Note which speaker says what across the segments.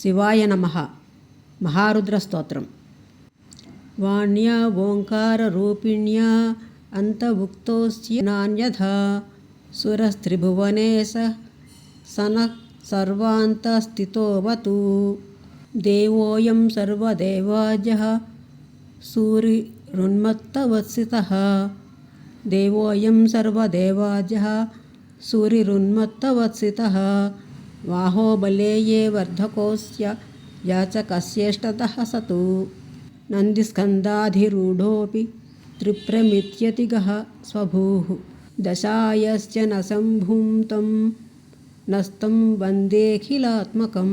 Speaker 1: శివాయ నమ మహారుద్ర స్తోత్రం వాణ్యా ఓంకారరూపిణ్యా అంతభుక్తోస్య నాణ్యథా సురస్త్రిభువనే సన సర్వాంతస్థితోవతు దేవోయం సర్వదేవాజः సూరిరున్మత్తవత్సితः దేవోయం సర్వదేవాజः वाहो बले ये वर्धकोऽस्य याचकस्येष्टतः स तु नन्दिस्कन्दाधिरूढोऽपि त्रिप्रमित्यतिगः स्वभूः। दशायश्च न सम्भुं तं नस्तं वन्देऽखिलात्मकं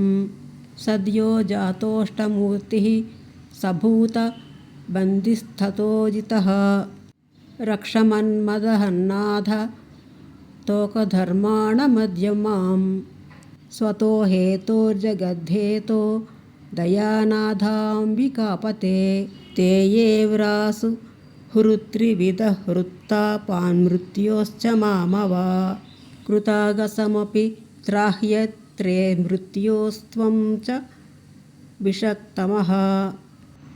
Speaker 1: सद्यो जातोऽष्टमूर्तिः सभूतबन्दिस्थतोजितः रक्षमन्मदहन्नाथ तोकधर्माणमद्यमाम् स्वतो हेतोर्जगद्धेतो दयानाथाम्बिकापते ते ये व्रासु हृत्रिविदः हृत्तापान्मृत्योश्च मामव कृतागसमपि त्राह्यत्रे मृत्योस्त्वं च विषक्तमः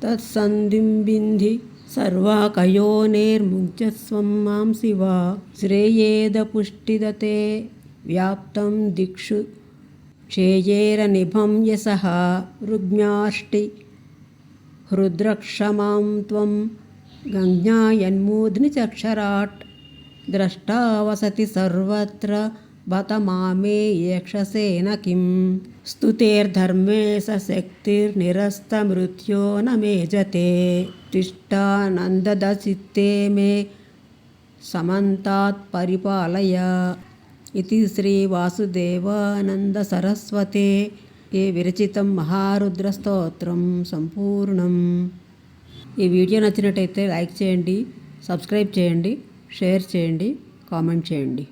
Speaker 1: तत्सन्धिं बिन्धि सर्वाकयोनेर्मुञ्चस्वं मां शिवा श्रेयेदपुष्टिदते व्याप्तं दिक्षु क्षेयेरनिभं यशः रुग्म्याष्टि हृद्रक्षमां त्वं गञ्ज्ञायन्मूर्ध्निचक्षराट् द्रष्टा वसति सर्वत्र बत मामे यक्षसेन किं स्तुतेर्धर्मे स शक्तिर्निरस्तमृत्यो न मेजते तिष्ठानन्ददचित्ते मे समन्तात् परिपालय ఇది శ్రీ వాసుదేవానంద సరస్వతే ఏ విరచితం మహారుద్రస్తోత్రం సంపూర్ణం ఈ వీడియో నచ్చినట్టయితే లైక్ చేయండి సబ్స్క్రైబ్ చేయండి షేర్ చేయండి కామెంట్ చేయండి.